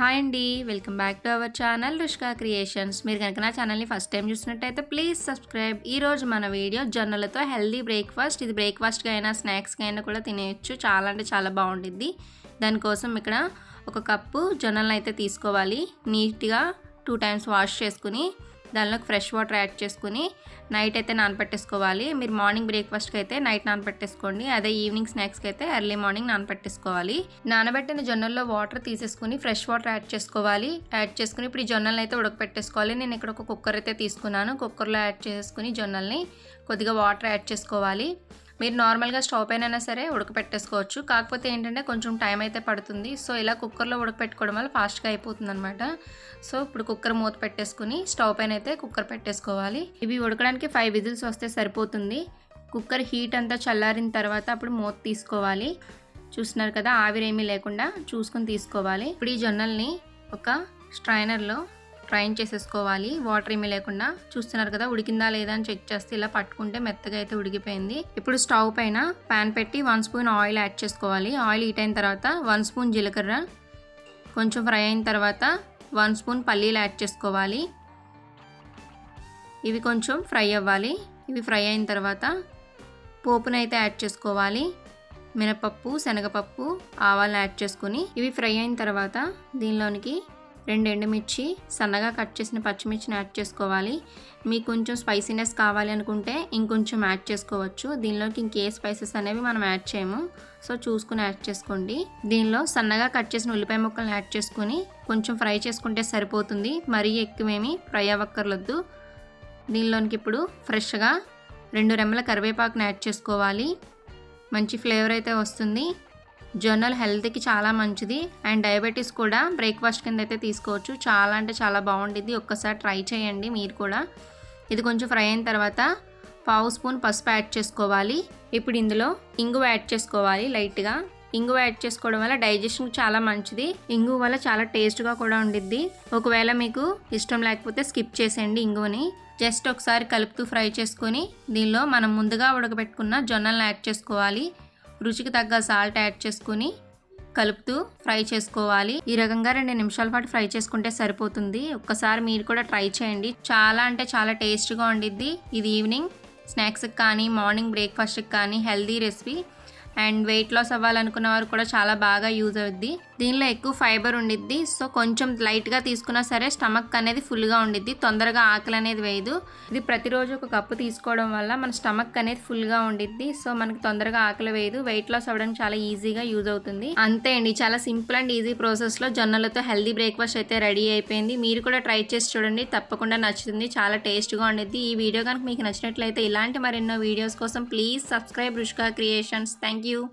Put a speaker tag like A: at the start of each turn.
A: Hi అండి. Welcome back to our channel Rushka creations. మీరు కనుక నా ఛానల్ని ఫస్ట్ టైం చూసినట్టయితే ప్లీజ్ సబ్స్క్రైబ్. ఈ రోజు మన వీడియో జొన్నలతో హెల్దీ బ్రేక్ఫాస్ట్. ఇది బ్రేక్ఫాస్ట్గా అయినా స్నాక్స్గా అయినా కూడా తినేయచ్చు. చాలా అంటే చాలా బాగుంటుంది దానికోసం ఇక్కడ ఒక కప్పు జొన్నలను అయితే తీసుకోవాలి. నీట్గా టూ టైమ్స్ వాష్ చేసుకుని దానిలోకి ఫ్రెష్ వాటర్ యాడ్ చేసుకుని నైట్ అయితే నానపెట్టేసుకోవాలి. మీరు మార్నింగ్ బ్రేక్ఫాస్ట్కి అయితే నైట్ నానపెట్టేసుకోండి. అదే ఈవినింగ్ స్నాక్స్కి అయితే ఎర్లీ మార్నింగ్ నానపెట్టేసుకోవాలి. నానబెట్టిన జొన్నల్లో వాటర్ తీసేసుకుని ఫ్రెష్ వాటర్ యాడ్ చేసుకోవాలి. యాడ్ చేసుకుని ఇప్పుడు ఈ జొన్నలు అయితే ఉడకపెట్టేసుకోవాలి. నేను ఇక్కడ ఒక కుక్కర్ అయితే తీసుకున్నాను. కుక్కర్లో యాడ్ చేసుకుని జొన్నల్ని కొద్దిగా వాటర్ యాడ్ చేసుకోవాలి. మీరు నార్మల్గా స్టవ్ పైన అయినా సరే ఉడకపెట్టేసుకోవచ్చు. కాకపోతే ఏంటంటే కొంచెం టైం అయితే పడుతుంది. సో ఇలా కుక్కర్లో ఉడకపెట్టుకోవడం వల్ల ఫాస్ట్గా అయిపోతుంది అనమాట సో ఇప్పుడు కుక్కర్ మూత పెట్టేసుకుని స్టవ్ పైన అయితే కుక్కర్ పెట్టేసుకోవాలి. ఇవి ఉడకడానికి ఫైవ్ విజిల్స్ వస్తే సరిపోతుంది. కుక్కర్ హీట్ అంతా చల్లారిన తర్వాత అప్పుడు మూత తీసుకోవాలి. చూస్తున్నారు కదా ఆవిరేమీ లేకుండా చూసుకొని తీసుకోవాలి. ఇప్పుడు ఈ జొన్నల్ని ఒక స్ట్రైనర్లో ఫ్రైన్ చేసేసుకోవాలి. వాటర్ ఏమీ లేకుండా చూస్తున్నారు కదా ఉడికిందా లేదా అని చెక్ చేస్తే ఇలా పట్టుకుంటే మెత్తగా అయితే ఉడికిపోయింది. ఇప్పుడు స్టవ్ పైన పాన్ పెట్టి వన్ స్పూన్ ఆయిల్ యాడ్ చేసుకోవాలి. ఆయిల్ హీట్ అయిన తర్వాత వన్ స్పూన్ జీలకర్ర. కొంచెం ఫ్రై అయిన తర్వాత వన్ స్పూన్ పల్లీలు యాడ్ చేసుకోవాలి. ఇవి కొంచెం ఫ్రై అవ్వాలి. ఇవి ఫ్రై అయిన తర్వాత పోపునైతే యాడ్ చేసుకోవాలి. మినపప్పు శనగపప్పు ఆవాలను యాడ్ చేసుకుని ఇవి ఫ్రై అయిన తర్వాత దీనిలోనికి రెండు ఎండుమిర్చి సన్నగా కట్ చేసిన పచ్చిమిర్చిని యాడ్ చేసుకోవాలి. మీకు కొంచెం స్పైసీనెస్ కావాలి అనుకుంటే ఇంకొంచెం యాడ్ చేసుకోవచ్చు. దీనిలోకి ఇంకే స్పైసెస్ అనేవి మనం యాడ్ చేయము. సో చూసుకుని యాడ్ చేసుకోండి. దీనిలో సన్నగా కట్ చేసిన ఉల్లిపాయ ముక్కలను యాడ్ చేసుకుని కొంచెం ఫ్రై చేసుకుంటే సరిపోతుంది. మరీ ఎక్కువేమి ఫ్రై అవ్వక్కర్లొద్దు. దీనిలోనికి ఇప్పుడు ఫ్రెష్గా రెండు రెమ్మల కరివేపాకుని యాడ్ చేసుకోవాలి. మంచి ఫ్లేవర్ అయితే వస్తుంది. జొన్నలు హెల్త్కి చాలా మంచిది. అండ్ డయాబెటీస్ కూడా బ్రేక్ఫాస్ట్ కింద అయితే తీసుకోవచ్చు. చాలా అంటే చాలా బాగుంటుంది ఒక్కసారి ట్రై చేయండి మీరు కూడా. ఇది కొంచెం ఫ్రై అయిన తర్వాత పావు స్పూన్ పసుపు యాడ్ చేసుకోవాలి. ఇప్పుడు ఇందులో ఇంగువ యాడ్ చేసుకోవాలి లైట్గా. ఇంగువ యాడ్ చేసుకోవడం వల్ల డైజెషన్ చాలా మంచిది. ఇంగువ వల్ల చాలా టేస్ట్గా కూడా ఉండిద్ది. ఒకవేళ మీకు ఇష్టం లేకపోతే స్కిప్ చేసేయండి ఇంగువని. జస్ట్ ఒకసారి కలుపుతూ ఫ్రై చేసుకొని దీనిలో మనం ముందుగా ఉడకబెట్టుకున్న జొన్నలను యాడ్ చేసుకోవాలి. రుచికి తగ్గ సాల్ట్ యాడ్ చేసుకుని కలుపుతూ ఫ్రై చేసుకోవాలి. ఈ రకంగా రెండు నిమిషాల పాటు ఫ్రై చేసుకుంటే సరిపోతుంది. ఒక్కసారి మీరు కూడా ట్రై చేయండి. చాలా అంటే చాలా టేస్ట్గా ఉండిద్ది. ఇది ఈవినింగ్ స్నాక్స్కి కానీ మార్నింగ్ బ్రేక్ఫాస్ట్కి కానీ healthy recipe. And weight loss అవ్వాలనుకున్న వారు కూడా చాలా బాగా యూజ్ అవుద్ది. దీనిలో ఎక్కువ ఫైబర్ ఉండిద్ది. సో కొంచెం లైట్గా తీసుకున్నా సరే స్టమక్ అనేది ఫుల్గా ఉండిద్ది. తొందరగా ఆకలి అనేది వేయదు. ఇది ప్రతిరోజు ఒక కప్పు తీసుకోవడం వల్ల మన స్టమక్ అనేది ఫుల్గా ఉండిద్ది. సో మనకి తొందరగా ఆకలి వేయదు. వెయిట్ లాస్ అవ్వడానికి చాలా ఈజీగా యూజ్ అవుతుంది. అంతే అండి. చాలా సింపుల్ అండ్ ఈజీ ప్రాసెస్లో జొన్నలతో హెల్దీ బ్రేక్ఫాస్ట్ అయితే రెడీ అయిపోయింది. మీరు కూడా ట్రై చేసి చూడండి. తప్పకుండా నచ్చుతుంది. చాలా టేస్ట్గా ఉండిద్ది. ఈ వీడియో కనుక మీకు నచ్చినట్లయితే ఇలాంటి మరెన్నో వీడియోస్ కోసం please subscribe Rushka creations. Thank you you.